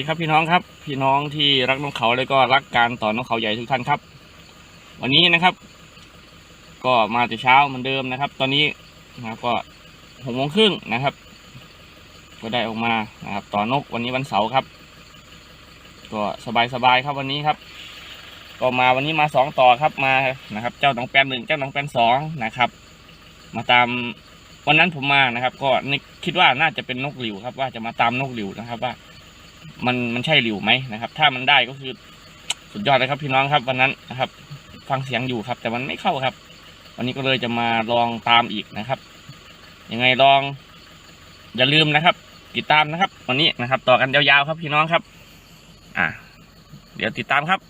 ดีครับพี่น้องครับ พี่น้องที่รักนกเขาแล้วก็รักการต่อนกเขาใหญ่ทุกท่านครับ วันนี้นะครับ ก็มาแต่เช้าเหมือนเดิมนะครับ ตอนนี้นะครับก็หกโมงครึ่งนะครับ ก็ได้ออกมานะครับ ต่อนกวันนี้วันเสาร์ครับ ก็สบายๆครับวันนี้ครับ ก็มาวันนี้มาสองต่อครับมานะครับ เจ้าหนองแปนหนึ่งเจ้าหนองแปนสองนะครับ มาตามวันนั้นผมมานะครับ ก็นึกคิดว่าน่าจะเป็นนกหลิวครับ ว่าจะมาตามนกหลิวนะครับว่า มันมันใช่หลิวไหมนะครับ ถ้ามันได้ก็คือสุดยอดเลยครับพี่น้องครับวันนั้นนะครับ ฟังเสียงอยู่ครับ แต่มันไม่เข้าครับ วันนี้ก็เลยจะมาลองตามอีกนะครับ ยังไงลอง อย่าลืมนะครับ ติดตามนะครับ วันนี้นะครับ ต่อกันยาวๆครับพี่น้องครับ อ่าเดี๋ยวติดตามครับ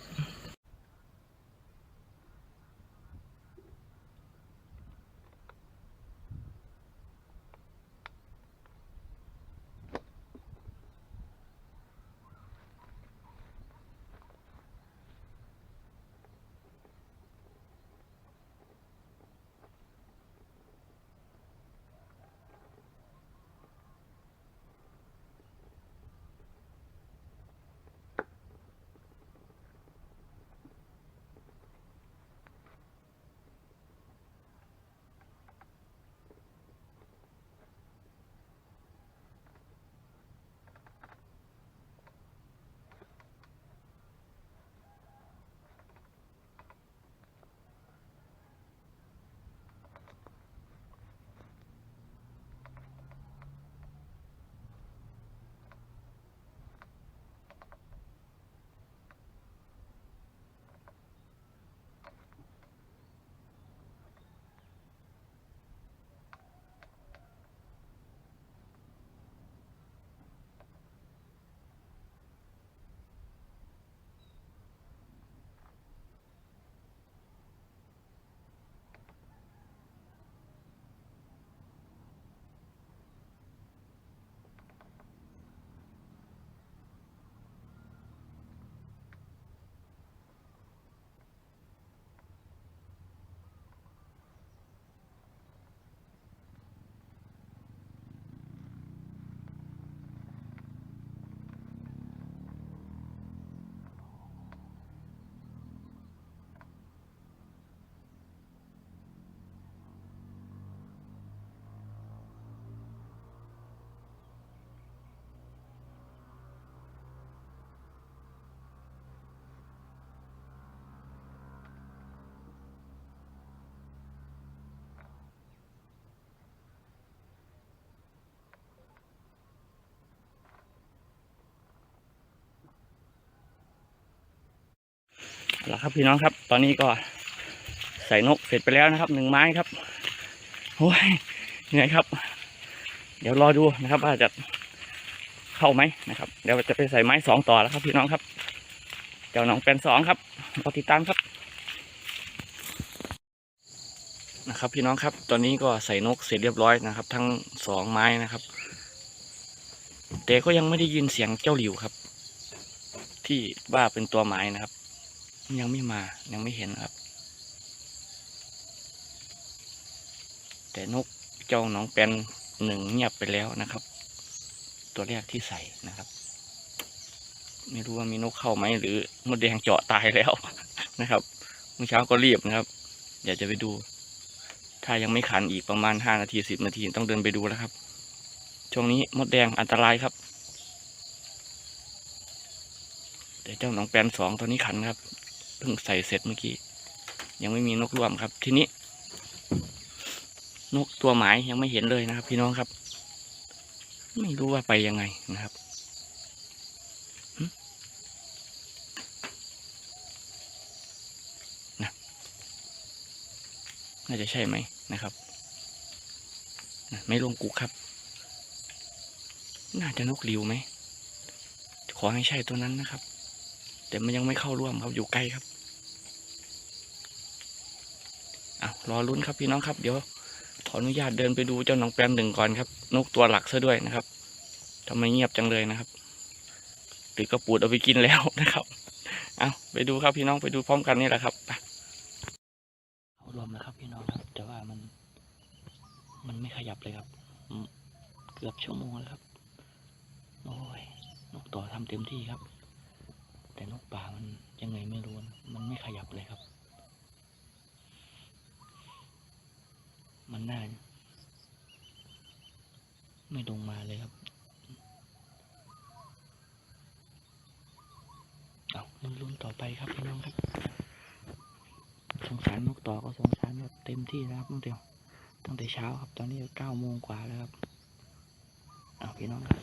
เอาละครับพี่น้องครับ ตอนนี้ก็ใส่นกเสร็จไปแล้วนะครับหนึ่งไม้ครับโอ้ยเหนื่อยครับ เดี๋ยวรอดูนะครับว่าจะเข้าไหมนะครับ เดี๋ยวจะไปใส่ไม้สองต่อแล้วครับพี่น้องครับเจ้าน้องเป็นสองครับรอติดตามครับนะครับ พี่น้องครับ ตอนนี้ก็ใส่นกเสร็จเรียบร้อยนะครับ ทั้งสองไม้นะครับแต่ก็ยังไม่ได้ยินเสียงเจ้าหลิวครับ ที่ว่าเป็นตัวไม้นะครับ ยังไม่มายังไม่เห็นครับ แต่นกเจ้าหนองเป็นหนึ่งเงียบไปแล้วนะครับ ตัวแรกที่ใส่นะครับ ไม่รู้ว่ามีนกเข้าไหมหรือมดแดงเจาะตายแล้วนะครับเมื่อเช้าก็รีบนะครับอยากจะไปดู ถ้ายังไม่ขันอีกประมาณห้านาทีสิบนาทีต้องเดินไปดูแล้วครับ ช่วงนี้มดแดงอันตรายครับแต่เจ้าหนองแปนสองตัวนี้ขันครับ เพิ่งใส่เสร็จเมื่อกี้ ยังไม่มีนกร่วมครับ ทีนี้ นกตัวหมายยังไม่เห็นเลยนะครับ พี่น้องครับ ไม่รู้ว่าไปยังไงนะครับนะน่าจะใช่ไหมนะครับนะไม่ลงกุกครับ น่าจะนกหลิวไหมขอให้ใช่ตัวนั้นนะครับ แต่มันยังไม่เข้าร่วมครับอยู่ใกล้ครับอะ รอลุ้นครับพี่น้องครับเดี๋ยวขออนุญาตเดินไปดูเจ้าน้องแปมหนึ่งก่อนครับ นกตัวหลักซะด้วยนะครับทำไมเงียบจังเลยนะครับหรือกระปูดเอาไปกินแล้วนะครับ เอาไปดูครับพี่น้องไปดูพร้อมกันนี่แหละครับเอารวมแล้วครับพี่น้องครับแต่ว่ามัน มันไม่ขยับเลยครับ เกือบชั่วโมงแล้วครับโอ้ยนกต่อทำเต็มที่ครับ แต่นกป่ามันยังไงไม่รู้มันไม่ขยับเลยครับ นน่าไม่ลงมาเลยครับเอาลุ้นๆต่อไปครับพี่น้องครับ สงสารนกต่อก็สงสารแบบเต็มที่นะครับตั้งแต่ตั้งแต่เช้าครับ ตอนนี้เก้าโมงกว่าแล้วครับเอาพี่น้องครับ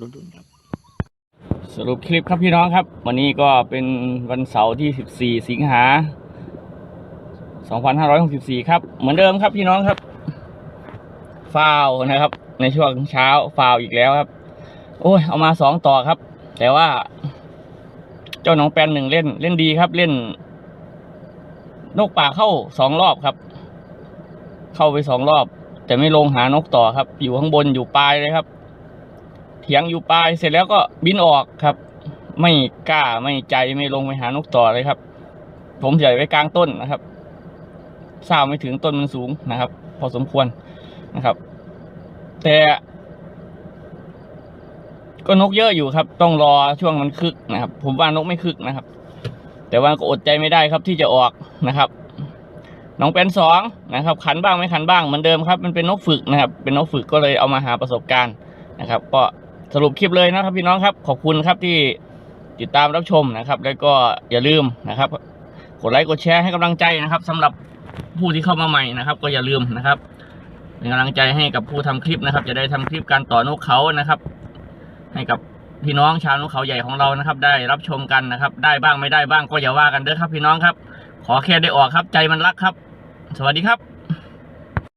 ลุ้นๆครับสรุปคลิปครับพี่น้องครับ วันนี้ก็เป็นวันเสาร์ที่ 14 สิงหา 2564 ครับ เหมือนเดิมครับพี่น้องครับ ฟาวนะครับ ในช่วงเช้าฟาวอีกแล้วครับ โอ้ยเอามาสองต่อครับ แต่ว่า เจ้าน้องแปนหนึ่งเล่น เล่นดีครับ เล่น นกป่าเข้าสองรอบครับ เข้าไปสองรอบ แต่ไม่ลงหานกต่อครับ อยู่ข้างบนอยู่ปลายเลยครับ เถียงอยู่ปลายเสร็จแล้วก็บินออกครับ ไม่กล้าไม่ใจไม่ลงไปหานกต่อเลยครับ ผมใหญ่ไว้กลางต้นนะครับ ทราบไม่ถึงต้นมันสูงนะครับ พอสมควรนะครับ แต่ก็นกเยอะอยู่ครับ ต้องรอช่วงมันคึกนะครับ ผมว่านกไม่คึกนะครับ แต่ว่าก็อดใจไม่ได้ครับที่จะออกนะครับ น้องเป็นสองนะครับ ขันบ้างไม่ขันบ้างเหมือนเดิมครับ มันเป็นนกฝึกนะครับ เป็นนกฝึกก็เลยเอามาหาประสบการณ์นะครับ ก็สรุปคลิปเลยนะครับพี่น้องครับ ขอบคุณครับที่ติดตามรับชมนะครับ แล้วก็อย่าลืมนะครับ กดไลค์กดแชร์ให้กำลังใจนะครับสำหรับ ผู้ที่เข้ามาใหม่นะครับ ก็อย่าลืมนะครับเป็นกำลังใจให้กับผู้ทำคลิปนะครับ จะได้ทำคลิปการต่อนกเขานะครับ ให้กับพี่น้องชาวนกเขาใหญ่ของเรานะครับ ได้รับชมกันนะครับ ได้บ้างไม่ได้บ้างก็อย่าว่ากันเด้อครับ พี่น้องครับ ขอแค่ได้ออกครับ ใจมันรักครับ สวัสดีครับ